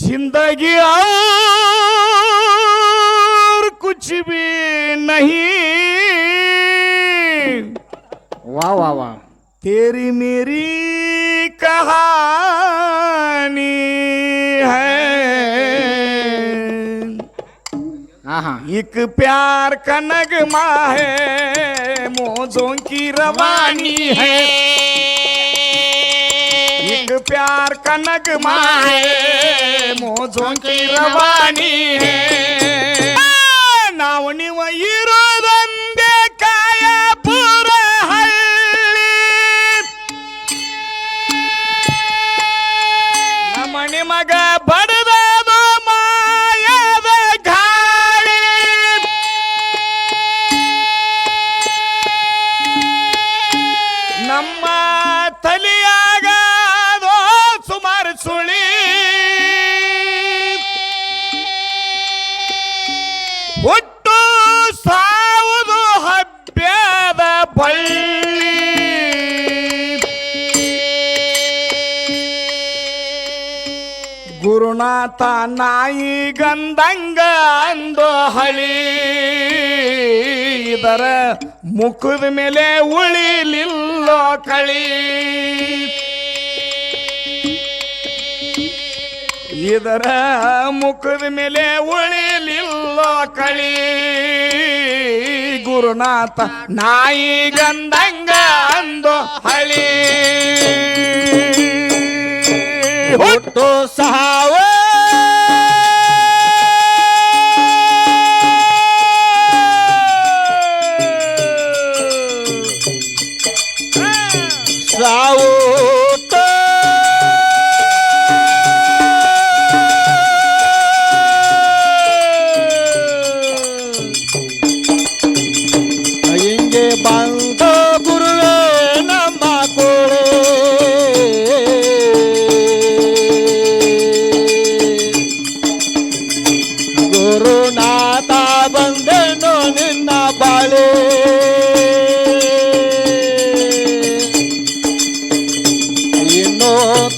ज़िंदगी और कुछ भी नहीं। वाह वाह वाह। तेरी मेरी कहानी है। हाँ, हाँ। एक प्यार का नगमा है मोजों की रवानी है। एक प्यार का नगमा है मोजों की रवानी है। हाँ। नावनी वही रोज ಗುರುನಾಥ ನಾಯಿ ಗಂದಂಗ ಅಂದು ಹಳಿ. ಇದರ ಮುಖದ ಮೇಲೆ ಉಳಿಲಿಲ್ಲ ಕಳಿ. ಇದರ ಮುಖದ ಮೇಲೆ ಉಳಿಲಿಲ್ಲ ಕಳಿ. ಗುರುನಾಥ ನಾಯಿ ಗಂದಂಗ ಅಂದು ಹಳಿ. ಹುಟ್ಟು ಸಾವ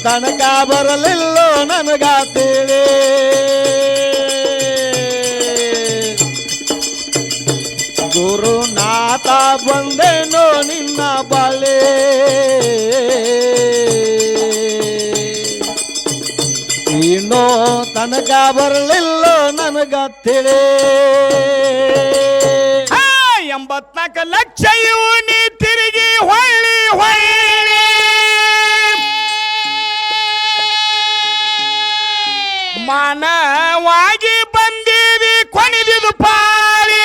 ತನಕ ಬರಲಿಲ್ಲೋ ನನಗ ತಿಳಿ ಗುರುನಾಥ ಬಂದೇನೋ ನಿನ್ನ ಬಳೆ. ಇನ್ನೋ ತನಕ ಬರಲಿಲ್ಲ ನನಗ ತಿಳಿ ಎಂಬತ್ನಾಲ್ಕು ಲಕ್ಷ ಇವನಿ ಮಾನವಾಗಿ ಬಂದೀವಿ ಕೊನೆದಿದು ಪಾಳಿ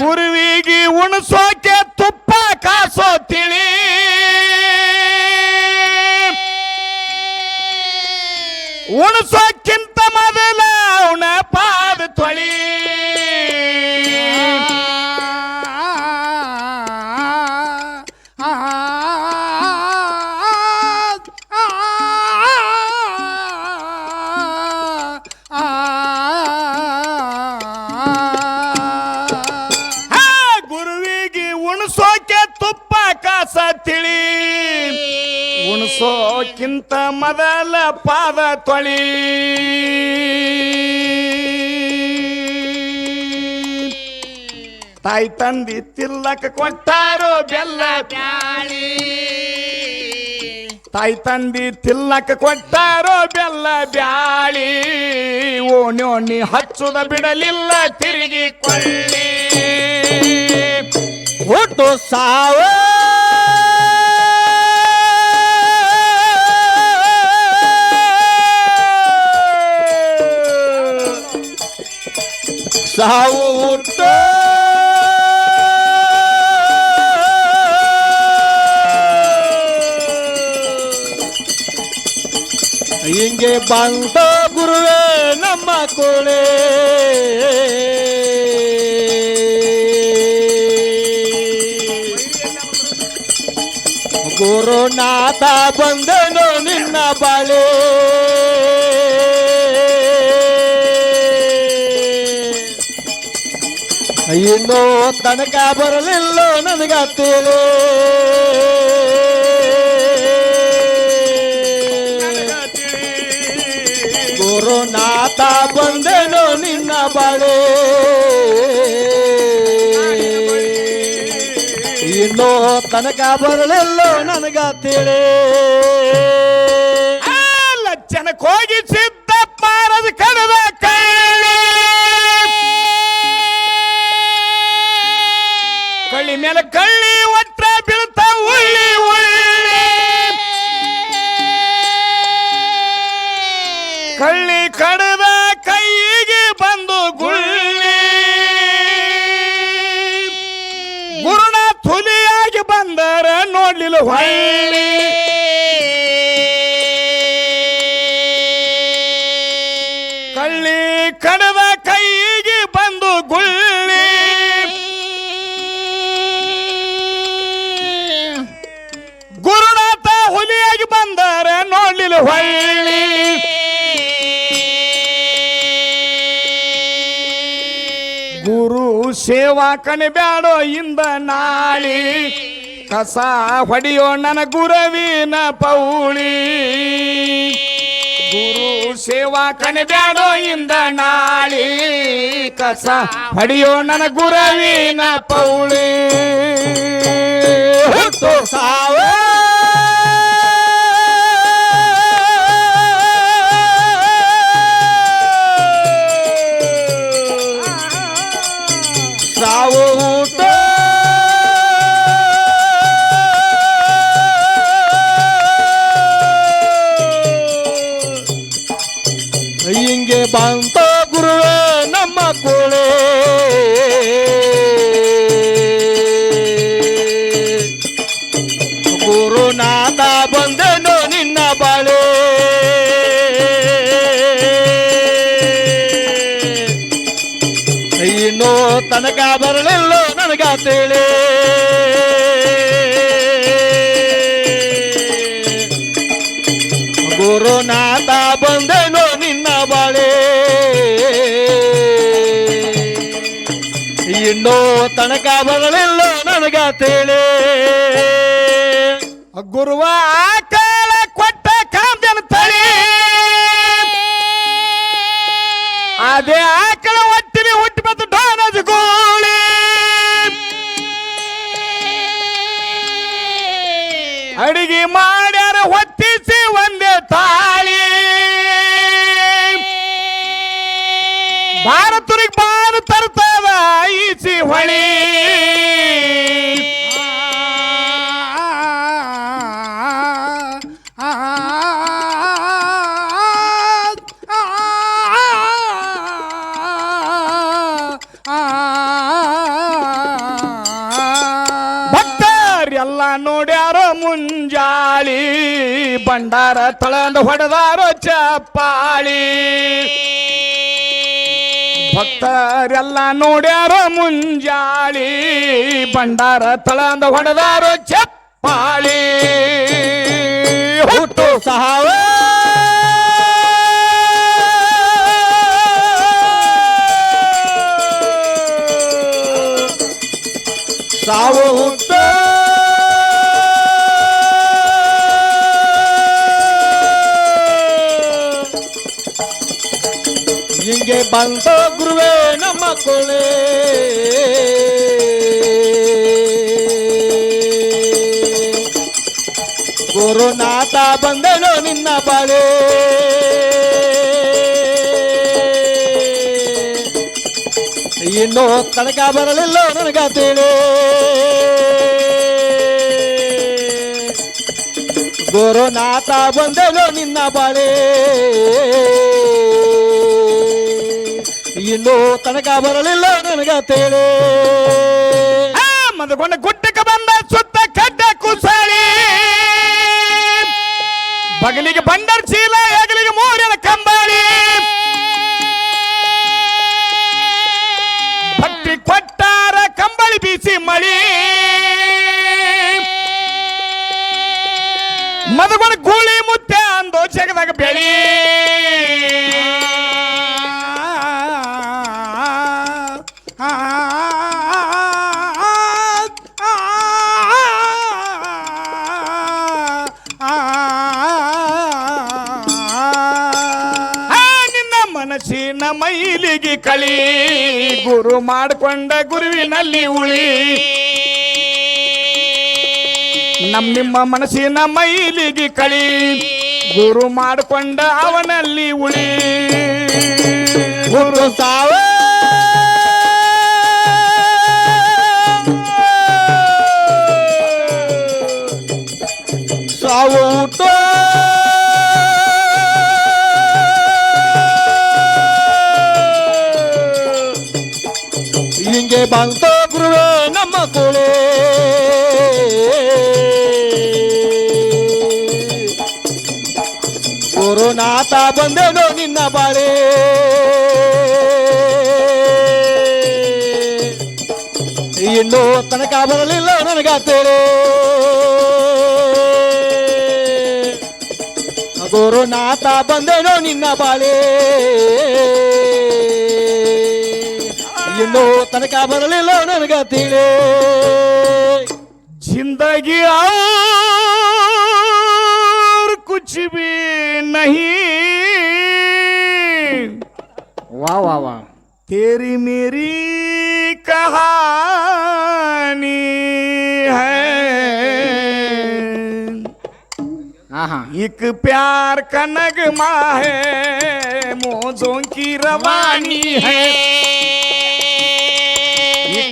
ಗುರುವಿಗೆ ಉಣಸೋಕೆ ತುಪ್ಪ ಕಾಸೋ ತಿಳಿ. ಉಣಸೋಕ್ಕಿಂತ ಉಣಸೋಕ್ಕಿಂತ ಮೊದಲ ಪಾದ ತೊಳಿ. ತಾಯಿ ತಂದಿ ತಿಲ್ಲಕ ಕೊಟ್ಟಾರೋ ಬೆಲ್ಲ ಬ್ಯಾಳಿ ತಾಯಿ ತಂದಿ ತಿಲ್ಲಕ ಕೊಟ್ಟಾರೋ ಬೆಲ್ಲ ಬ್ಯಾಳಿ. ಓಣಿ ಓಣಿ ಹಚ್ಚುದ ಬಿಡಲಿಲ್ಲ ತಿರುಗಿ ಕೊಳ್ಳಿ ಹುಟ್ಟು ಸಾವ ಸಾವು ಹುಟ್ಟು ಹಿಂಗೆ ಬಂತ ಗುರುವೇ ನಮ್ಮ ಕೋಳೆ ಗುರುನಾಥ ಬಂದನು ನಿನ್ನ ಬಾಳೆ. ಇನ್ನೋ ತನಕ ಬರಲಿಲ್ಲ ನನಗ ತೇಲೆ ಗುರುನಾಥ ಬಂದೆನು ನಿನ್ನ ಬಳೆ. ಇನ್ನೋ ತನಕ ಬರಲಿಲ್ಲ ನನಗ ತುಲಿಯಾಗಿ ಬಂದರ ನೋಡ್ಲಿಲ್ಲ ಹೊಳ್ಳಿ. ಕಳ್ಳಿ ಕಡದ ಕೈಗೆ ಬಂದು ಗುಳ್ಳಿ. ಗುರುನಾಥ ಹುಲಿಯಾಗಿ ಬಂದರ ನೋಡ್ಲಿಲ್ಲ ಹೊಳ್ಳಿ. ಗುರು ಸೇವಾ ಕಣಿಬ್ಯಾಡೋ ಇಂದ ನಾಳಿ. ಕಸ ಹೊಡಿಯೋ ನನ್ನ ಗುರವಿನ ಪೌಳಿ. ಗುರು ಸೇವಾ ಕಣಿಬ್ಯಾಡೋ ಇಂದ ನಾಳಿ. ಕಸ ಹೊಡಿಯೋ ನನ್ನ ಗುರವಿನ ಪೌಳಿ. ಸಾವೋ. ಇನ್ನು ತನಕ ಬರಲಿಲ್ಲ ನನಗ ತಿಳಿ. ಗುರುವ ಆಕಳ ಕೊಟ್ಟ ಕಾಂಬೆನ ತಳಿ. ಅದೇ ಆಕಳ ಒಟ್ಟಿನ ಹುಟ್ಟಿ ಬಂದು ಡಾನದ ಗೋಳಿ. ಅಡಿಗೆ ಮಾಡ್ಯಾರ ಹೊತ್ತಿಸಿ ಒಂದೇ ತಾಳಿ. ಭಾರತರಿಗೆ ಬಾರು ತರ್ತದ ಈಸಿ ಹೊಳಿ ಭಕ್ತರೆಲ್ಲ ನೋಡ್ಯಾರೋ ಮುಂಜಾಳಿ ಬಂಡಾರ ತಳಂದ ಹೊಡೆದಾರೋ ಚಪ್ಪಾಳಿ ಭಕ್ತರೆಲ್ಲ ನೋಡ್ಯಾರ ಮುಂಜಾಳಿ ಭಂಡಾರ ತಳಂದ ಹೊಡೆದಾರ ಚಪ್ಪಾಳಿ. ಹುಟ್ಟು ಸಹಾವ. ಸಾವು ಹುಟ್ಟ. ಹಿಂಗೆ ಬಂತ ಗುರುವೇ ನಮ್ಮ ಕೊಳೆ ಗುರುನಾಥ ಬಂದನು ನಿನ್ನ ಬಾಳೆ. ಇನ್ನೂ ತನಕ ಬರಲಿಲ್ಲ ನನಗ ತಿಳಿ ಗುರುನಾಥ ಬಂದನು ನಿನ್ನ ಬಾಳೆ. ಇನ್ನು ತನಕ ಬರಲಿಲ್ಲ ನನಗ ತೇಳಿ. ಮದಗೊಂಡ ಗುಡ್ಡಕ್ಕೆ ಬಂದ ಸುತ್ತ ಕಡ್ಡ ಕುಸಳಿ. ಬಗಲಿಗೆ ಬಂಡರ್ ಚೀಲ, ಹೆಗಲಿಗೆ ಮೂರಿನ ಕಂಬಳಿ. ಭಕ್ತಿ ಕೊಟ್ಟಾರ ಕಂಬಳಿ ಬೀಸಿ ಮಳಿ. ಮದಗೊಂಡ ಗೂಳಿ ಮುತ್ತೆ ಅಂದು ಜಗದಾಗ ಬೆಳಿ. ಗುರು ಮಾಡಿಕೊಂಡ ಗುರುವಿನಲ್ಲಿ ಉಳಿ. ನಮ್ ನಿಮ್ಮ ಮನಸ್ಸಿನ ಮೈಲಿಗೆ ಕಳಿ. ಗುರು ಮಾಡಿಕೊಂಡ ಅವನಲ್ಲಿ ಉಳಿ. ಗುರು ಸಾವ. ಸಾವು ಬಂತ ಗುರುವೇ, ನಮ್ಮ ಕೋಳೆ ಗುರುನಾಥ ಬಂದೇನೋ ನಿನ್ನ ಬಾಳೆ. ಇನ್ನು ತನಕ ಬರಲಿಲ್ಲ ನನಗಾತೇಳೆ ಗುರುನಾಥ ಬಂದೇನೋ ನಿನ್ನ ಬಾಳೆ. ಇನ್ನು ತನಕ ಬರಲಿಲ್ಲ ನನಗಾತೇಳೆ जिंदगी और कुछ भी नहीं ವಾ ವಾ ವಾ तेरी मेरी कहानी है ಹಾ ಹಾ एक प्यार का नगमा है मौजों की रवानी है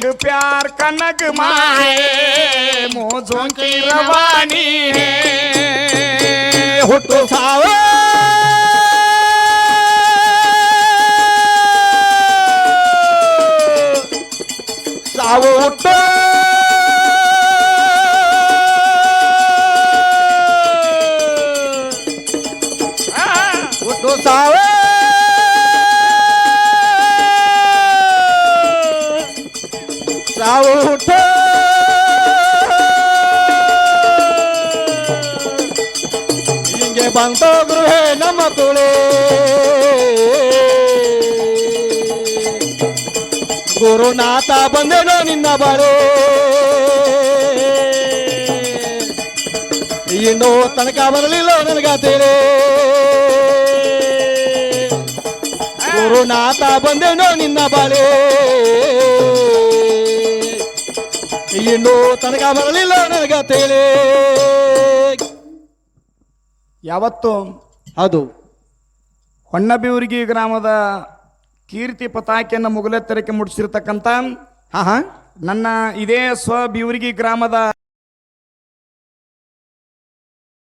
संग प्यार कनक माए मोजों की रवानी है हुटो सावे सावो उठो उठो सावे ಹಿಂಗೆ ಬಂತ ಗುರುವೇ ನಮ್ಮ ಕುಳೆ ಗುರುನಾಥ ಬಂದೇನೋ ನಿನ್ನ ಬಾಳೆ ಇನ್ನು ತನಕ ಬರಲಿಲ್ಲ ನನಗಾತೇಳೆ ಗುರುನಾಥ ಬಂದೇನೋ ನಿನ್ನ ಬಾಳೆ ಇನ್ನು ತನಕ ಬರಲಿಲ್ಲ ನನಗಾತೇಳೆ ಯಾವತ್ತು? ಹೌದು ಹೊನ್ನಬಿವರ್ಗಿ ಗ್ರಾಮದ ಕೀರ್ತಿ ಪತಾಕೆಯನ್ನು ಮುಗುಲೆತ್ತರಕ್ಕೆ ಮುಟ್ಟಿಸಿರ್ತಕ್ಕಂಥ ಹಾ ಹಾ ನನ್ನ ಇದೇ ಸ್ವ ಬಿವರಿಗಿ ಗ್ರಾಮದ